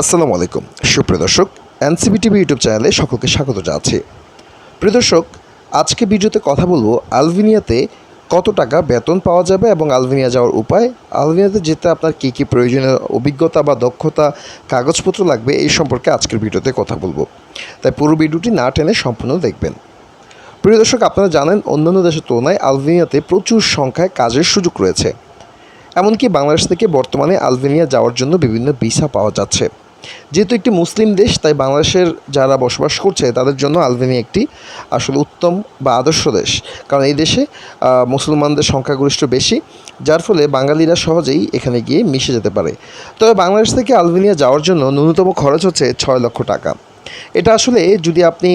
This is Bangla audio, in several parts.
আসসালামু আলাইকুম। সুপ্রিয় দর্শক, এনসিবি টিভি ইউটিউব চ্যানেলে সকলকে স্বাগত জানাচ্ছি। প্রিয় দর্শক, আজকে ভিডিওতে কথা বলব আলভিনিয়াতে কত টাকা বেতন পাওয়া যাবে এবং আলভিনিয়া যাওয়ার উপায়। আলভিনিয়াতে যেতে আপনার কী কী প্রয়োজনীয় অভিজ্ঞতা বা দক্ষতা, কাগজপত্র লাগবে এই সম্পর্কে আজকের ভিডিওতে কথা বলব। তাই পুরো ভিডিওটি না টেনে সম্পূর্ণ দেখবেন। প্রিয় দর্শক, আপনারা জানেন, অন্যান্য দেশের তুলনায় আলবেনিয়াতে প্রচুর সংখ্যায় কাজের সুযোগ রয়েছে। এমনকি বাংলাদেশ থেকে বর্তমানে আলবেনিয়া যাওয়ার জন্য বিভিন্ন ভিসা পাওয়া যাচ্ছে। যেহেতু একটি মুসলিম দেশ, তাই বাংলাদেশের যারা বসবাস করছে, তাদের জন্য আলবেনিয়া একটি আসলে উত্তম বা আদর্শ দেশ। কারণ এই দেশে মুসলমানদের সংখ্যাগরিষ্ঠ বেশি, যার ফলে বাঙালিরা সহজেই এখানে গিয়ে মিশে যেতে পারে। তবে বাংলাদেশ থেকে আলবেনিয়া যাওয়ার জন্য ন্যূনতম খরচ হচ্ছে ছয় লক্ষ টাকা। এটা আসলে যদি আপনি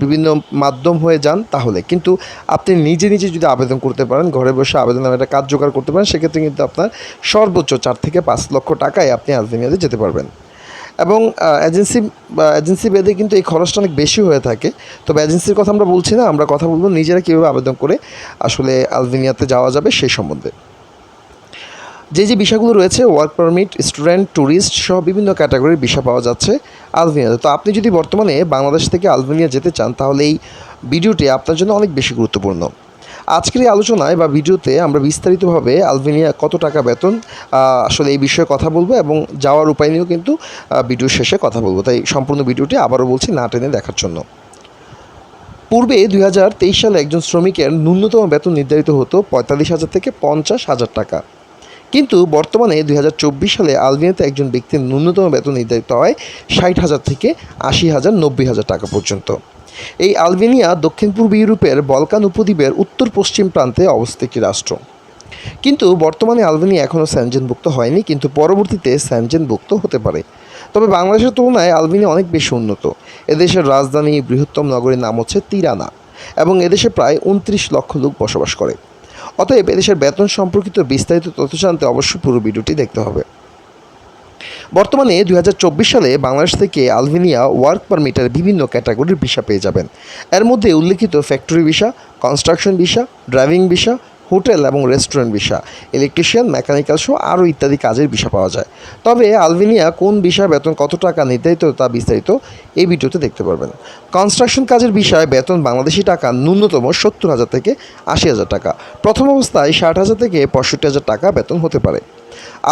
বিভিন্ন মাধ্যম হয়ে যান, তাহলে। কিন্তু আপনি নিজে নিজে যদি আবেদন করতে পারেন, ঘরে বসে আবেদন একটা কাজ জোগাড় করতে পারেন, সেক্ষেত্রে কিন্তু আপনার সর্বোচ্চ চার থেকে পাঁচ লক্ষ টাকায় আপনি আলবেনিয়াতে যেতে পারবেন। এবং এজেন্সি এজেন্সি বেদে কিন্তু এই খরচটা অনেক বেশি হয়ে থাকে। তবে এজেন্সির কথা আমরা বলছি না, আমরা কথা বলব নিজেরা কীভাবে আবেদন করে আসলে আলবেনিয়াতে যাওয়া যাবে সেই সম্বন্ধে। যে যে বিষয়গুলো রয়েছে ওয়ার্ক পারমিট স্টুডেন্ট ট্যুরিস্ট সহ বিভিন্ন ক্যাটাগরির বিষয় পাওয়া যাচ্ছে আলবেনিয়াতে। তো আপনি যদি বর্তমানে বাংলাদেশ থেকে আলবেনিয়া যেতে চান, তাহলে এই ভিডিওটি আপনার জন্য অনেক বেশি গুরুত্বপূর্ণ। আজকের এই আলোচনায় বা ভিডিওতে আমরা বিস্তারিতভাবে আলবেনিয়া কত টাকা বেতন আসলে এই বিষয়ে কথা বলব এবং যাওয়ার উপায় নিয়েও কিন্তু আহ, ভিডিওর শেষে কথা বলব। তাই সম্পূর্ণ ভিডিওটি আবারও বলছি না টেনে দেখার জন্য। পূর্বে দুই হাজার তেইশ সালে একজন শ্রমিকের ন্যূনতম বেতন নির্ধারিত হতো পঁয়তাল্লিশ হাজার থেকে পঞ্চাশ হাজার টাকা। কিন্তু বর্তমানে দুই হাজার চব্বিশ সালে আলবেনিয়াতে একজন ব্যক্তির ন্যূনতম বেতন নির্ধারিত হয় ষাট হাজার থেকে আশি হাজার নব্বই হাজার টাকা পর্যন্ত। এই আলবেনিয়া দক্ষিণ পূর্ব ইউরোপের বলকান উপদ্বীপের উত্তর পশ্চিম প্রান্তে অবস্থিত একটি রাষ্ট্র। কিন্তু বর্তমানে আলবেনিয়া এখনও স্যানজেনভুক্ত হয়নি, কিন্তু পরবর্তীতে স্যানজেনভুক্ত হতে পারে। তবে বাংলাদেশের তুলনায় আলবেনিয়া অনেক বেশি উন্নত। এদেশের রাজধানী বৃহত্তম নগরীর নাম হচ্ছে তিরানা এবং এদেশে প্রায় উনত্রিশ লক্ষ লোক বসবাস করে। অতএব এদেশের বেতন সম্পর্কিত বিস্তারিত তথ্য জানতে অবশ্যই পুরো ভিডিওটি দেখতে হবে। বর্তমানে দুই হাজার চব্বিশ সালে বাংলাদেশ থেকে আলবেনিয়া ওয়ার্ক পারমিটের বিভিন্ন ক্যাটাগরির ভিসা পেয়ে যাবেন। এর মধ্যে উল্লেখিত factory visa, construction visa, driving visa, hotel এবং রেস্টুরেন্ট ভিসা, ইলেকট্রিশিয়ান, মেকানিক্যাল সহ আরও ইত্যাদি কাজের ভিসা পাওয়া যায়। তবে আলবেনিয়া কোন ভিসা বেতন কত টাকা নির্ধারিত তা বিস্তারিত এই ভিডিওতে দেখতে পারবেন। কনস্ট্রাকশন কাজের বিষয়ে বেতন বাংলাদেশি টাকা ন্যূনতম সত্তর হাজার থেকে আশি হাজার টাকা। প্রথম অবস্থায় ষাট হাজার থেকে পঁয়ষট্টি হাজার টাকা বেতন হতে পারে।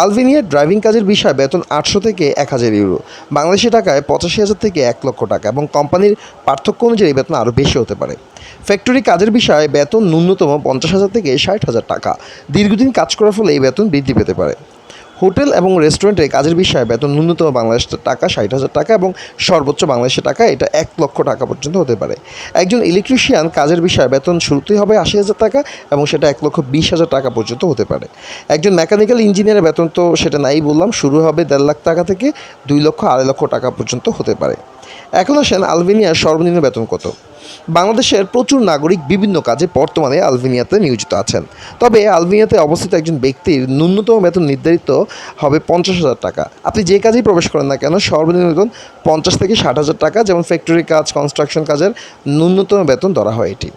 আলবেনিয়ার ড্রাইভিং কাজের বিষয়ে বেতন আটশো থেকে এক হাজার ইউরো, বাংলাদেশি টাকায় পঁচাশি হাজার থেকে এক লক্ষ টাকা এবং কোম্পানির পার্থক্য অনুযায়ী বেতন আরও বেশি হতে পারে। ফ্যাক্টরি কাজের বিষয়ে বেতন ন্যূনতম পঞ্চাশ হাজার থেকে ষাট হাজার টাকা। দীর্ঘদিন কাজ করার ফলে এই বেতন বৃদ্ধি পেতে পারে। হোটেল এবং রেস্টুরেন্টে কাজের বিষয়ে বেতন ন্যূনতম বাংলাদেশ টাকা ষাট হাজার টাকা এবং সর্বোচ্চ বাংলাদেশের টাকা এটা এক লক্ষ টাকা পর্যন্ত হতে পারে। একজন ইলেকট্রিশিয়ান কাজের বিষয়ে বেতন শুরুতেই হবে আশি হাজার টাকা এবং সেটা এক লক্ষ বিশ হাজার টাকা পর্যন্ত হতে পারে। একজন মেকানিক্যাল ইঞ্জিনিয়ারের বেতন তো সেটা নাই বললাম, শুরু হবে দেড় লাখ টাকা থেকে দুই লক্ষ আড়াই লক্ষ টাকা পর্যন্ত হতে পারে। এখন আসেন আলবেনিয়ার সর্বনিম্ন বেতন কত? বাংলাদেশের প্রচুর নাগরিক বিভিন্ন কাজে বর্তমানে আলবেনিয়াতে নিয়োজিত আছেন। তবে আলবেনিয়াতে অবস্থিত একজন ব্যক্তির ন্যূনতম বেতন নির্ধারিত হবে পঞ্চাশ হাজার টাকা। আপনি যে কাজেই প্রবেশ করেন না কেন, সর্বনিম্ন বেতন পঞ্চাশ থেকে ষাট হাজার টাকা, যেমন ফ্যাক্টরি কাজ কনস্ট্রাকশন কাজের ন্যূনতম বেতন ধরা হয় এটি।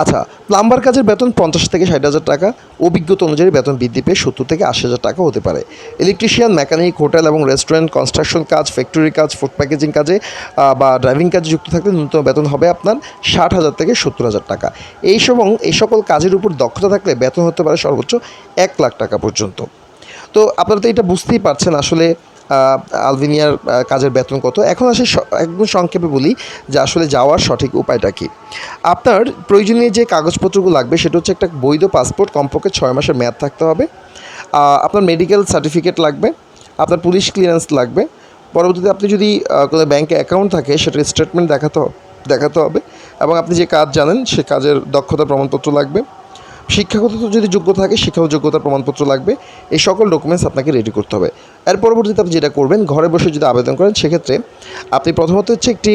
আচ্ছা প্লাম্বার কাজের বেতন পঞ্চাশ থেকে ষাট হাজার টাকা, অভিজ্ঞতা অনুযায়ী বেতন বৃদ্ধি পেয়ে সত্তর থেকে আশি হাজার টাকা হতে পারে। ইলেকট্রিশিয়ান মেকানিক হোটেল এবং রেস্টুরেন্ট কনস্ট্রাকশন কাজ ফ্যাক্টরি কাজ ফুড প্যাকেজিং কাজে বা ড্রাইভিং কাজে যুক্ত থাকলে ন্যূনতম বেতন হবে আপনার ষাট হাজার থেকে সত্তর হাজার টাকা। এই এবং এই সকল কাজের উপর দক্ষতা থাকলে বেতন হতে পারে সর্বোচ্চ এক লাখ টাকা পর্যন্ত। তো আপনারা তো এটা বুঝতেই পারছেন আসলে আহ, আলবেনিয়ার কাজের বেতন কত? এখন আসে একদম সংক্ষেপে বলি যে আসলে যাওয়ার সঠিক উপায়টা কী। আপনার প্রয়োজনীয় যে কাগজপত্রগুলো লাগবে সেটা হচ্ছে একটা বৈধ পাসপোর্ট কমপক্ষে ছয় মাসের মেয়াদ থাকতে হবে। আপনার মেডিকেল সার্টিফিকেট লাগবে আপনার পুলিশ ক্লিয়ারেন্স লাগবে। পরবর্তীতে আপনি যদি কোনো ব্যাংকে অ্যাকাউন্ট থাকে সেটার স্টেটমেন্ট দেখাতে দেখাতে হবে এবং আপনি যে কাজ জানেন সে কাজের দক্ষতা প্রমাণপত্র লাগবে। শিক্ষাগত যদি যোগ্য থাকে শিক্ষাগত যোগ্যতার প্রমাণপত্র লাগবে। এই সকল ডকুমেন্টস আপনাকে রেডি করতে হবে। এর পরবর্তীতে আপনি যেটা করবেন, ঘরে বসে যদি আবেদন করেন, সেক্ষেত্রে আপনি প্রথমত হচ্ছে একটি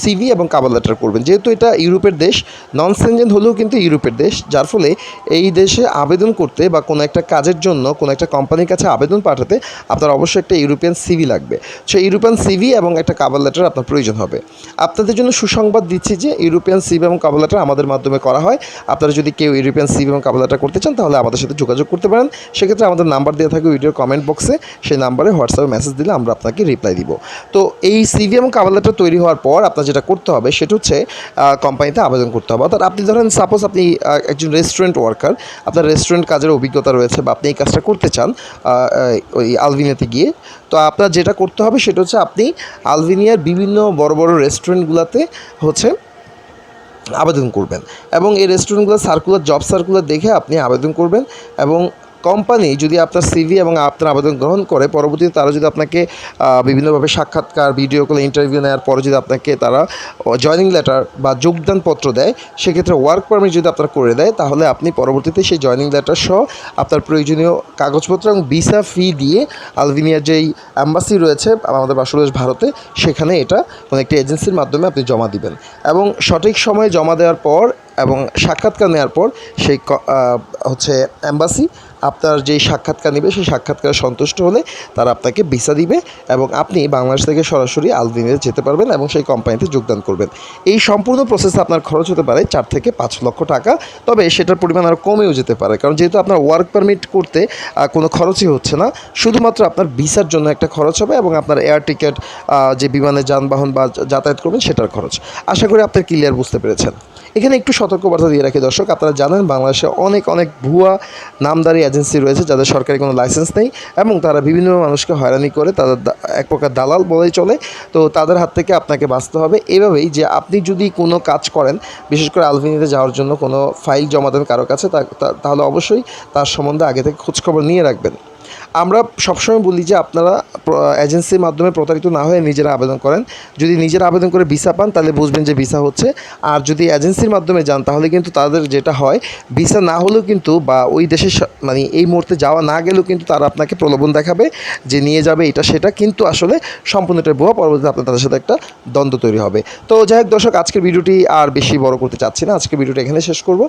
সিভি এবং কাবার লেটার করবেন। যেহেতু এটা ইউরোপের দেশ নন সেনজেন হলেও কিন্তু ইউরোপের দেশ, যার ফলে এই দেশে আবেদন করতে বা কোনো একটা কাজের জন্য কোনো একটা কোম্পানির কাছে আবেদন পাঠাতে আপনার অবশ্যই একটা ইউরোপিয়ান সিভি লাগবে। সেই ইউরোপিয়ান সিভি এবং একটা কাবার লেটার আপনার প্রয়োজন হবে। আপনাদের জন্য সুসংবাদ দিচ্ছি যে ইউরোপিয়ান সিভি এবং কাবার লেটার আমাদের মাধ্যমে করা হয়। আপনারা যদি কেউ ইউরোপিয়ান সিভি এবং কাবার লেটার করতে চান, তাহলে আমাদের সাথে যোগাযোগ করতে পারেন। সেক্ষেত্রে আমাদের নাম্বার দেওয়া থাকবে ভিডিওর কমেন্ট বক্সে আছে, সেই নাম্বারে হোয়াটসঅ্যাপে মেসেজ দিলে আমরা আপনাকে রিপ্লাই দিব। তো এই সিভি এবং কাভার লেটার তৈরি হওয়ার পর আপনার যেটা করতে হবে, সেটা হচ্ছে কোম্পানিতে আবেদন করতে হবে। অর্থাৎ আপনি ধরেন সাপোজ আপনি একজন রেস্টুরেন্ট ওয়ার্কার আপনার রেস্টুরেন্ট কাজের অভিজ্ঞতা রয়েছে বা আপনি এই কাজটা করতে চান ওই আলভিনিয়াতে গিয়ে, তো আপনার যেটা করতে হবে, সেটা হচ্ছে আপনি আলভিনিয়ার বিভিন্ন বড় বড় রেস্টুরেন্টগুলোতে হচ্ছে আবেদন করবেন। এবং এই রেস্টুরেন্টগুলো সার্কুলার জব সার্কুলার দেখে আপনি আবেদন করবেন এবং কোম্পানি যদি আপনার সিভি এবং আপনার আবেদন গ্রহণ করে, পরবর্তীতে তারা যদি আপনাকে বিভিন্নভাবে সাক্ষাৎকার ভিডিও কলে ইন্টারভিউ নেওয়ার পরে যদি আপনাকে তারা জয়নিং লেটার বা যোগদানপত্র দেয়, সেক্ষেত্রে ওয়ার্ক পারমিট যদি আপনার করে দেয়, তাহলে আপনি পরবর্তীতে সেই জয়নিং লেটার সহ আপনার প্রয়োজনীয় কাগজপত্র এবং ভিসা ফি দিয়ে আলভিনিয়ার যেই অ্যাম্বাসি রয়েছে, আমাদের বাংলাদেশ ভারতে, সেখানে এটা কোনো একটি এজেন্সির মাধ্যমে আপনি জমা দিবেন। এবং সঠিক সময়ে জমা দেওয়ার পর এবং সাক্ষাৎকার নেওয়ার পর, সেই হচ্ছে অ্যাম্বাসি আপনার যেই সাক্ষাৎকার নেবে, সেই সাক্ষাৎকারে সন্তুষ্ট হলে তারা আপনাকে ভিসা দিবে এবং আপনি বাংলাদেশ থেকে সরাসরি আলদিনে যেতে পারবেন এবং সেই কোম্পানিতে যোগদান করবেন। এই সম্পূর্ণ প্রসেসে আপনার খরচ হতে পারে চার থেকে পাঁচ লক্ষ টাকা, তবে সেটার পরিমাণ আরও কমেও যেতে পারে। কারণ যেহেতু আপনার ওয়ার্ক পারমিট করতে কোনো খরচই হচ্ছে না, শুধুমাত্র আপনার ভিসার জন্য একটা খরচ হবে এবং আপনার এয়ার টিকিট যে বিমানে যানবাহন বা যাতায়াত করবেন সেটার খরচ। আশা করি আপনার ক্লিয়ার বুঝতে পেরেছেন। এখানে একটু সতর্কবার্তা দিয়ে রাখি, দর্শক। আপনারা জানেন, বাংলাদেশে অনেক অনেক ভুয়া নামদারি এজেন্সি রয়েছে যাদের সরকারি কোনো লাইসেন্স নেই এবং তারা বিভিন্ন মানুষকে হয়রানি করে, তাদের এক প্রকার দালাল বলেই চলে। তো তাদের হাত থেকে আপনাকে বাঁচতে হবে। এভাবেই যে আপনি যদি কোনো কাজ করেন, বিশেষ করে আলভিনিতে যাওয়ার জন্য কোনো ফাইল জমা দেন কারও কাছে তাহলে অবশ্যই তার সম্বন্ধে আগে থেকে খোঁজখবর নিয়ে রাখবেন। আমরা সবসময় বলি যে আপনারা এজেন্সির মাধ্যমে প্রতারিত না হয়ে নিজেরা আবেদন করেন। যদি নিজেরা আবেদন করে ভিসা পান, তাহলে বুঝবেন যে ভিসা হচ্ছে। আর যদি এজেন্সির মাধ্যমে যান, তাহলে কিন্তু তাদের যেটা হয়, ভিসা না হলেও কিন্তু বা ওই দেশে মানে এই মুহূর্তে যাওয়া না গেলেও কিন্তু তারা আপনাকে প্রলোভন দেখাবে যে নিয়ে যাবে এটা সেটা। কিন্তু আসলে সম্পূর্ণটা ভুয়া পরবর্তীতে আপনার তাদের সাথে একটা দ্বন্দ্ব তৈরি হবে। তো যাই হোক দর্শক, আজকের ভিডিওটি আর বেশি বড় করতে চাচ্ছি না। আজকের ভিডিওটি এখানে শেষ করব।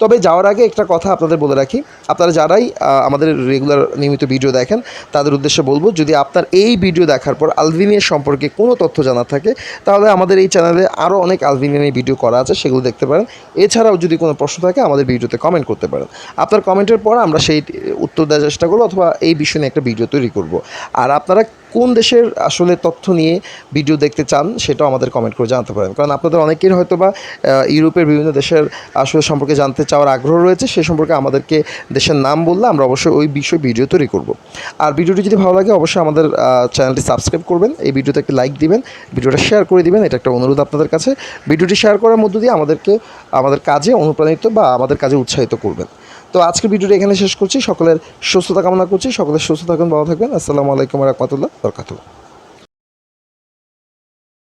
তবে যাওয়ার আগে একটা কথা আপনাদের বলে রাখি। আপনারা যারাই আমাদের রেগুলার নিয়মিত ভিডিও দেখেন, তাদের উদ্দেশ্যে বলব, যদি আপনার এই ভিডিও দেখার পর আলভিনিয়া সম্পর্কে কোনো তথ্য জানা থাকে, তাহলে আমাদের এই চ্যানেলে আরও অনেক আলভিনিয়ান ভিডিও করা আছে, সেগুলো দেখতে পারেন। এছাড়াও যদি কোনো প্রশ্ন থাকে, আমাদের ভিডিওতে কমেন্ট করতে পারেন। আপনার কমেন্টের পর আমরা সেই উত্তর দেওয়ার চেষ্টা করব, অথবা এই বিষয় নিয়ে একটা ভিডিও তৈরি করব। আর আপনারা কোন দেশের আসলে তথ্য নিয়ে ভিডিও দেখতে চান সেটাও আমাদের কমেন্ট করে জানাতে পারেন। কারণ আপনাদের অনেকের হয়তো বা ইউরোপের বিভিন্ন দেশের আসলে সম্পর্কে জানতে চাওয়ার আগ্রহ রয়েছে, সে সম্পর্কে আমাদেরকে দেশের নাম বললে আমরা অবশ্যই ওই বিষয়ে ভিডিও তৈরি করব। আর ভিডিওটি যদি ভালো লাগে, অবশ্যই আমাদের চ্যানেলটি সাবস্ক্রাইব করবেন, এই ভিডিওতে একটি লাইক দিবেন ভিডিওটা শেয়ার করে দিবেন, এটা একটা অনুরোধ আপনাদের কাছে। ভিডিওটি শেয়ার করার মধ্য দিয়ে আমাদেরকে, আমাদের কাজে অনুপ্রাণিত বা আমাদের কাজে উৎসাহিত করবেন। তো আজকের ভিডিওটা এখানে শেষ করছি। সকলের সুস্থতা কামনা করছি। সকলের সুস্থ থাকুন, ভালো থাকবেন। আসসালামু আলাইকুম রহমতুল্লাহ বরকাতুল্লাহ